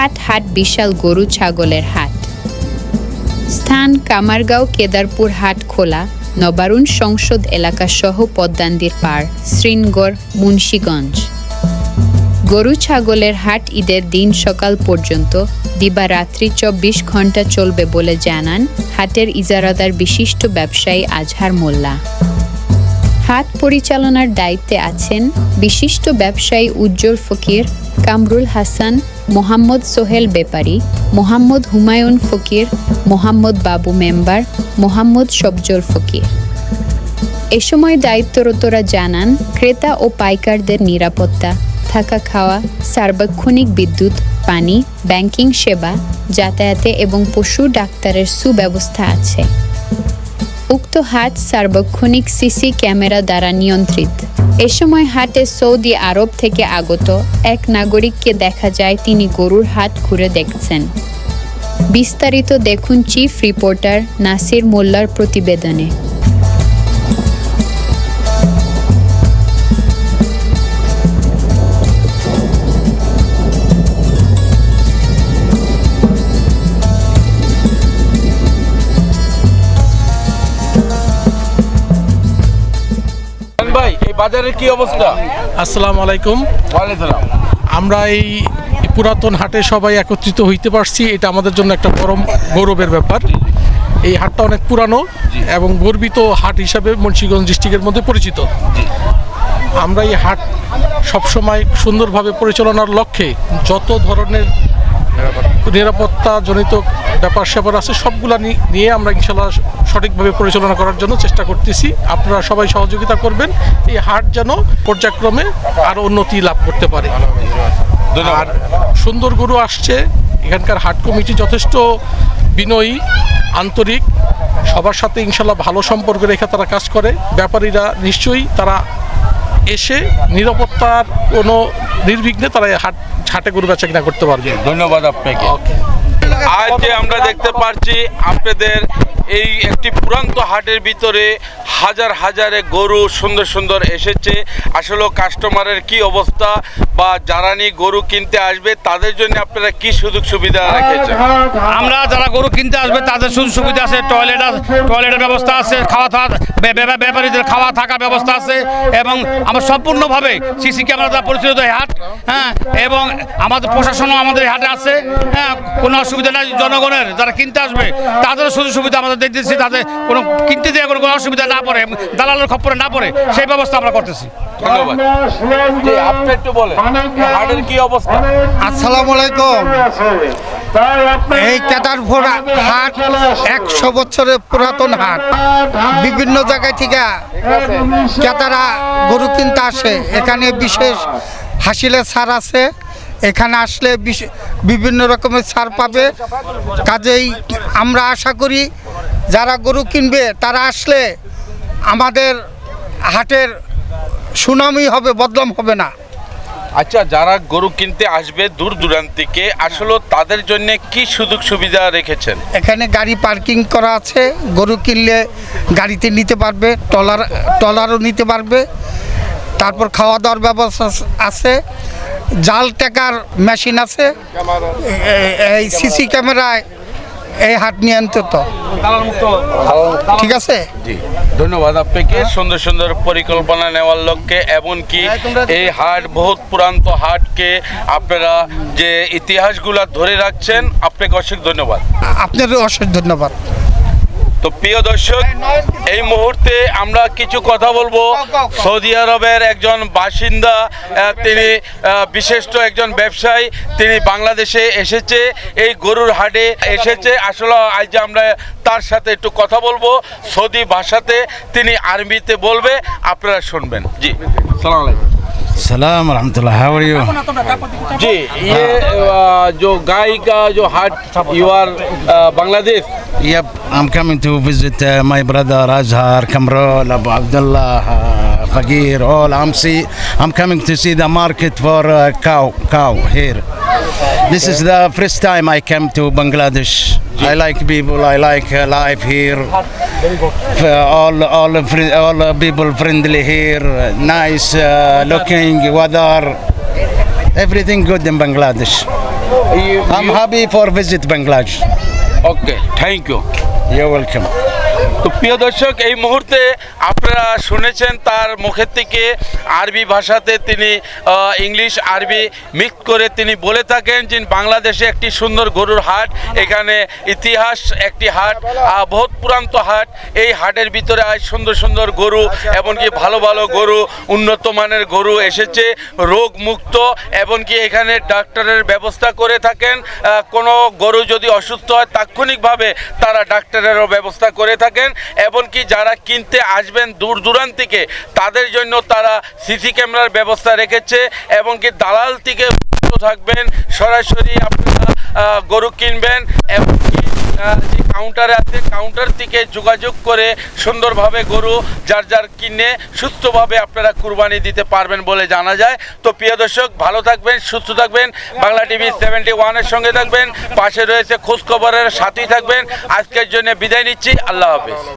হাট হাট বিশাল গরু ছাগলের হাট। স্থান কামারগাঁও কেদারপুর হাট খোলা, নবারুণ সংসদ এলাকা সহ পদ্মান্দির পাড়, শ্রীনগর, মুন্সীগঞ্জ। গরু ছাগলের হাট ঈদের দিন সকাল পর্যন্ত দিবারাত্রি চব্বিশ ঘণ্টা চলবে বলে জানান হাটের ইজারাদার বিশিষ্ট ব্যবসায়ী আজহার মোল্লা। হাট পরিচালনার দায়িত্বে আছেন বিশিষ্ট ব্যবসায়ী উজ্জ্বল ফকির, কামরুল হাসান মোহাম্মদ সোহেল বেপারি, মোহাম্মদ হুমায়ুন ফকির, মোহাম্মদ বাবু মেম্বার, মোহাম্মদ সবজল ফকির। এ সময় দায়িত্বরতরা জানান, ক্রেতা ও পাইকারদের নিরাপত্তা, থাকা খাওয়া, সার্বক্ষণিক বিদ্যুৎ, পানি, ব্যাংকিং সেবা, যাতায়াতে এবং পশু ডাক্তারের সুব্যবস্থা আছে। উক্ত হাট সার্বক্ষণিক সিসি ক্যামেরা দ্বারা নিয়ন্ত্রিত। এ সময় হাটে সৌদি আরব থেকে আগত এক নাগরিককে দেখা যায় তিনি গরুর হাট ঘুরে দেখছেন। বিস্তারিত দেখুন চিফ রিপোর্টার নাসির মোল্লার প্রতিবেদনে। বাজারের কি অবস্থা? আসসালামু আলাইকুম। আমরা এই পুরাতন হাটে সবাই একত্রিত হইতে পারছি। এটা আমাদের জন্য একটা পরম গৌরবের ব্যাপার। এই হাটটা অনেক পুরানো এবং গর্বিত হাট হিসাবে মুন্সিগঞ্জ ডিস্ট্রিক্টের মধ্যে পরিচিত। আমরা এই হাট সবসময় সুন্দরভাবে পরিচালনার লক্ষ্যে যত ধরনের নিরাপত্তা জনিত ব্যাপার স্যাপার আছে সবগুলা নিয়ে আমরা ইনশাল্লাহ সঠিকভাবে পরিচালনা করার জন্য চেষ্টা করতেছি। আপনারা সবাই সহযোগিতা করবেন এই হাট যেন পর্যায়ক্রমে আরও উন্নতি লাভ করতে পারে। আর সুন্দর গরু আসছে এখানকার হাট কমিটি যথেষ্ট বিনয়ী আন্তরিক সবার সাথে ইনশাল্লাহ ভালো সম্পর্ক রেখে তারা কাজ করে। ব্যাপারীরা নিশ্চয়ই তারা এসে নিরাপত্তার কোনো নির্বিঘ্নে তারা হাট হাটে গরু বেচা কিনা করতে পারবে। ধন্যবাদ আপনাকে। আজ যে আমরা দেখতে পাচ্ছি আপনাদের এই একটি পুরান্ত হাটের ভিতরে হাজার হাজারে গরু সুন্দর সুন্দর এসেছে। আসলে কাস্টমারের কি অবস্থা বা যারা নিয়ে গরু কিনতে আসবে, তাদের জন্য আপনারা কি সুযোগ সুবিধা রেখেছেন? আমরা যারা গরু কিনতে আসবে, তাদের সুযোগ সুবিধা আছে টয়লেট টয়লেটের ব্যবস্থা আছে, খাওয়া বে- ব্যাপারীদের খাওয়া থাকার ব্যবস্থা আছে এবং আমরা সম্পূর্ণভাবে সিসি ক্যামেরা দ্বারা পরিচালিত হাট হ্যাঁ এবং আমাদের প্রশাসনও আমাদের হাটে আছে। হ্যাঁ কোনো অসুবিধা নাই জনগণের যারা কিনতে আসবে তাদের সুযোগ সুবিধা আমাদের দেখতেছি তাদের কোনো কিনতে দিয়ে কোনো কোনো অসুবিধা না পড়ে দালালের খপ্পরে না পড়ে সেই ব্যবস্থা আমরা করতেছি। ধন্যবাদ। আপনি একটু বলেন হাটের কি অবস্থা? আসসালামু আলাইকুম। এই কেদারপুর হাট একশো বছরের পুরাতন হাট। বিভিন্ন জায়গায় থেকে ক্রেতারা গরু কিনতে আসে। এখানে বিশেষ হাসিলে সার আছে। এখানে আসলে বিভিন্ন রকমের সার পাবে। কাজেই আমরা আশা করি যারা গরু কিনবে তারা আসলে আমাদের হাটের সুনামই হবে বদনাম হবে না। আচ্ছা যারা গরু কিনতে আসবে দূর দূরান্ত থেকে আসলে তাদের জন্য কি সুযোগ সুবিধা রেখেছেন? এখানে গাড়ি পার্কিং করা আছে। গরু কিনলে গাড়িতে নিতে পারবে টলার টলারও নিতে পারবে। তারপর খাওয়া দাওয়ার ব্যবস্থা আছে জাল টেকার মেশিন আছে। এই সিসি ক্যামেরায় এই হাট নিয়ন্ত্রিত। ঠিক আছে? ধন্যবাদ আপনাকে। সুন্দর সুন্দর পরিকল্পনা নেওয়ার লক্ষ্যে এমনকি এই হাট বহুত পুরান্ত হাটকে আপনারা যে ইতিহাসগুলা ধরে রাখছেন আপনাকে অশেষ ধন্যবাদ। আপনারও অশেষ ধন্যবাদ। তো প্রিয় দর্শক এই মুহূর্তে আমরা কিছু কথা বলব। সৌদি আরবের একজন বাসিন্দা তিনি বিশিষ্ট একজন ব্যবসায়ী তিনি বাংলাদেশে এসেছে এই গরুর হাটে এসেছে। আসলে আজ আমরা তার সাথে একটু কথা বলব। সৌদি ভাষাতে তিনি আর্মিতে বলবে আপনারা শুনবেন। জি। সালাম আলাইকুম। सलाम रहमतुल्लाह हाउ आर यू जी ये अ, जो गाय का जो हाट you are Bangladesh Yep, I'm coming to visit uh, my brother Azhar, Kamrul, Abu Abdullah, uh, Fagir, all. I'm see, I'm coming to see the market for uh, cow, cow here. This is the first time I came to Bangladesh. I like people. I like life here. Uh, all all all people friendly here. Nice uh, looking weather. Everything good in Bangladesh. You, I'm you... happy for visit Bangladesh. Okay, thank you. You're welcome. তো প্রিয় দর্শক, এই মুহূর্তে আপনারা শুনেছেন তার মুখের থেকে আরবি ভাষাতে তিনি ইংলিশ, আরবি মিক্স করে তিনি বলে থাকেন যে বাংলাদেশে একটি সুন্দর গরুর হাট, এখানে ইতিহাস একটি হাট বহুত পুরান্ত হাট। এই হাটের ভিতরে আজ সুন্দর সুন্দর গরু এমনকি ভালো ভালো গরু, উন্নত মানের গরু এসেছে রোগ মুক্ত এমনকি এখানে ডাক্তারের ব্যবস্থা করে থাকেন। কোনো গরু যদি অসুস্থ হয়, তাৎক্ষণিকভাবে তারা ডাক্তারেরও ব্যবস্থা করে থাকেন এমনকি যারা কিনতে আসবেন দূর দূরান্ত থেকে, তাদের জন্য তারা সিসি ক্যামেরার ব্যবস্থা রেখেছে এমনকি দালাল থেকে থাকবেন। সরাসরি আপনারা গরু কিনবেন এমনকি যে কাউন্টার আছে কাউন্টার থেকে যোগাযোগ করে সুন্দরভাবে গরু যার যার কিনে সুস্থভাবে আপনারা কুরবানি দিতে পারবেন বলে জানা যায়। তো প্রিয় দর্শক, ভালো থাকবেন, সুস্থ থাকবেন। বাংলা টিভি সেভেন্টি ওয়ানের সঙ্গে থাকবেন। পাশে রয়েছে খোঁজখবরের সাথেই থাকবেন। আজকের জন্য বিদায় নিচ্ছি। আল্লাহ হাফিজ।